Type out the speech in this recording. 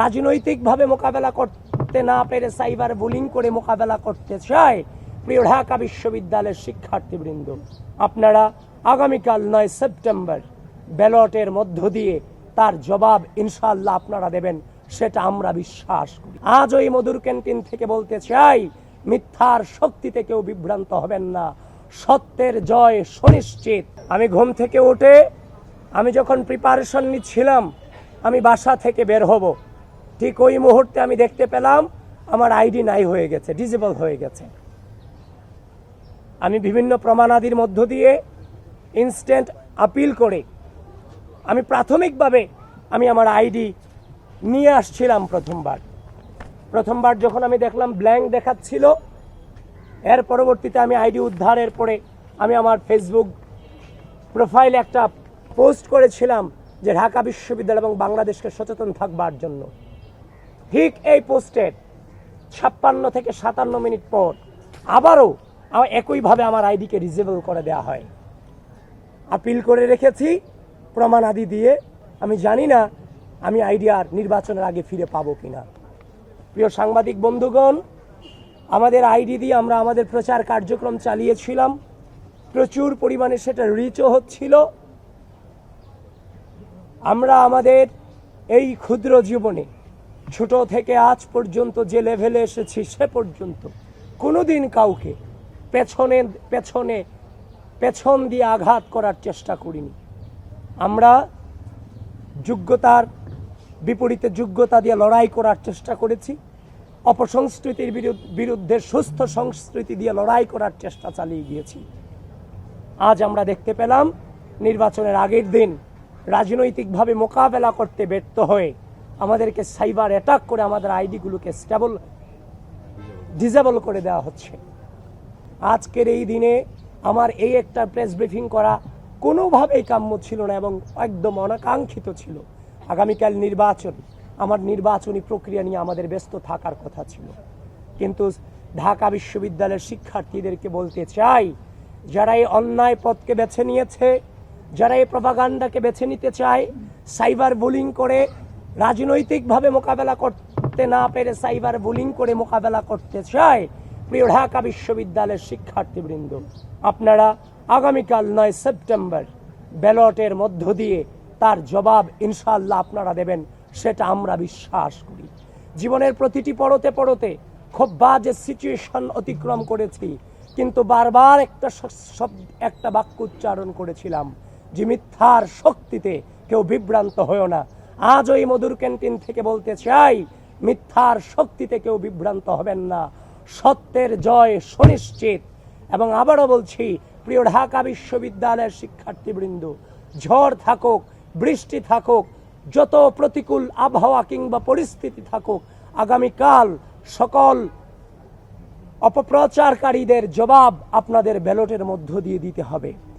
রাজনৈতিকভাবে মোকাবেলা করতে না পেরে সাইবার বুলিং করে মোকাবেলা করতে চায় প্রিয় ঢাকা বিশ্ববিদ্যালয়ের শিক্ষার্থীবৃন্দ। আপনারা আগামীকাল নয় সেপ্টেম্বর ব্যালটের মধ্য দিয়ে তার জবাব ইনশাল্লাহ আপনারা দেবেন, সেটা আমরা বিশ্বাস করি। আজ ওই মধুর ক্যান্টিন থেকে বলতে চাই, মিথ্যার শক্তিতে কেউ বিভ্রান্ত হবেন না। সত্যের জয় সুনিশ্চিত। আমি ঘুম থেকে উঠে, আমি যখন প্রিপারেশন নিচ্ছিলাম, আমি বাসা থেকে বের হব। ঠিক ওই মুহূর্তে আমি দেখতে পেলাম আমার আইডি নাই হয়ে গেছে, ডিজেবল হয়ে গেছে। আমি বিভিন্ন প্রমাণাদির মধ্য দিয়ে ইনস্ট্যান্ট আপিল করে আমি প্রাথমিকভাবে আমি আমার আইডি নিয়ে আসছিলাম প্রথমবার। প্রথমবার যখন আমি দেখলাম ব্ল্যাঙ্ক দেখাচ্ছিল, এর পরবর্তীতে আমি আইডি উদ্ধারের পরে আমি আমার ফেসবুক প্রোফাইলে একটা পোস্ট করেছিলাম যে ঢাকা বিশ্ববিদ্যালয় এবং বাংলাদেশকে সচেতন থাকবার জন্য। ঠিক এই পোস্টের ছাপ্পান্ন থেকে সাতান্ন মিনিট পর আবারও আমার একইভাবে আমার আইডিকে রিজেবল করে দেওয়া হয়। আপিল করে রেখেছি, প্রমাণ আদি দিয়ে। আমি জানি না আমি আইডি আর নির্বাচনের আগে ফিরে পাবো কিনা। প্রিয় সাংবাদিক বন্ধুগণ, আমাদের আইডি দিয়ে আমরা আমাদের প্রচার কার্যক্রম চালিয়েছিলাম। প্রচুর পরিমাণে সেটা রিচও হচ্ছিল। আমরা আমাদের এই ক্ষুদ্র জীবনে ছোট থেকে আজ পর্যন্ত যে লেভেলে এসেছি সে পর্যন্ত কোনোদিন কাউকে পেছনে পেছনে, পেছন দিয়ে আঘাত করার চেষ্টা করিনি। আমরা যোগ্যতার বিপরীতে যোগ্যতা দিয়ে লড়াই করার চেষ্টা করেছি, অপসংস্কৃতির বিরুদ্ধে সুস্থ সংস্কৃতি দিয়ে লড়াই করার চেষ্টা চালিয়ে গিয়েছি। আজ আমরা দেখতে পেলাম, নির্বাচনের আগের দিন রাজনৈতিকভাবে মোকাবেলা করতে ব্যর্থ হয়ে আমাদেরকে সাইবার অ্যাটাক করে আমাদের আইডিগুলোকে স্টেবল ডিজেবল করে দেওয়া হচ্ছে। আজকের এই দিনে আমার এই একটা প্রেস ব্রিফিং করা কোনোভাবেই কাম্য ছিল না এবং একদম অনাকাঙ্ক্ষিত ছিল। আগামীকাল নির্বাচন, আমার নির্বাচনী প্রক্রিয়া নিয়ে আমাদের ব্যস্ত থাকার কথা ছিল। কিন্তু ঢাকা বিশ্ববিদ্যালয়ের শিক্ষার্থীদেরকে বলতে চাই, যারা এই অন্যায় পথকে বেছে নিয়েছে, যারা এই প্রভাগান্ডাকে বেছে নিতে চায়, সাইবার বুলিং করে রাজনৈতিকভাবে মোকাবেলা করতে না পেরে সাইবার বুলিং করে মোকাবেলা করতে চায় প্রিয় ঢাকা বিশ্ববিদ্যালয়ের শিক্ষার্থীবৃন্দ। আপনারা আগামীকাল নয় সেপ্টেম্বর ব্যালটের মধ্য দিয়ে তার জবাব ইনশাল্লাহ আপনারা দেবেন, সেটা আমরা বিশ্বাস করি। জীবনের প্রতিটি পড়তে পড়তে খুব বাজে সিচুয়েশন অতিক্রম করেছি, কিন্তু বারবার একটা শব্দ, একটা বাক্য উচ্চারণ করেছিলাম, যে মিথ্যার শক্তিতে কেউ বিভ্রান্ত হয়েও না। আজ ওই মধুর ক্যান্টিন থেকে বলতে চাই, মিথ্যার শক্তিতে কেউ বিভ্রান্ত হবেন না। সত্যের জয় সুনিশ্চিত। এবং আবারও বলছি, প্রিয় ঢাকা বিশ্ববিদ্যালয়ের শিক্ষার্থীবৃন্দ, ঝড় থাকুক, বৃষ্টি থাকুক, যত প্রতিকূল আবহাওয়া কিংবা পরিস্থিতি থাকুক, আগামীকাল সকল অপপ্রচারকারীদের জবাব আপনাদের ব্যালটের মধ্য দিয়ে দিতে হবে।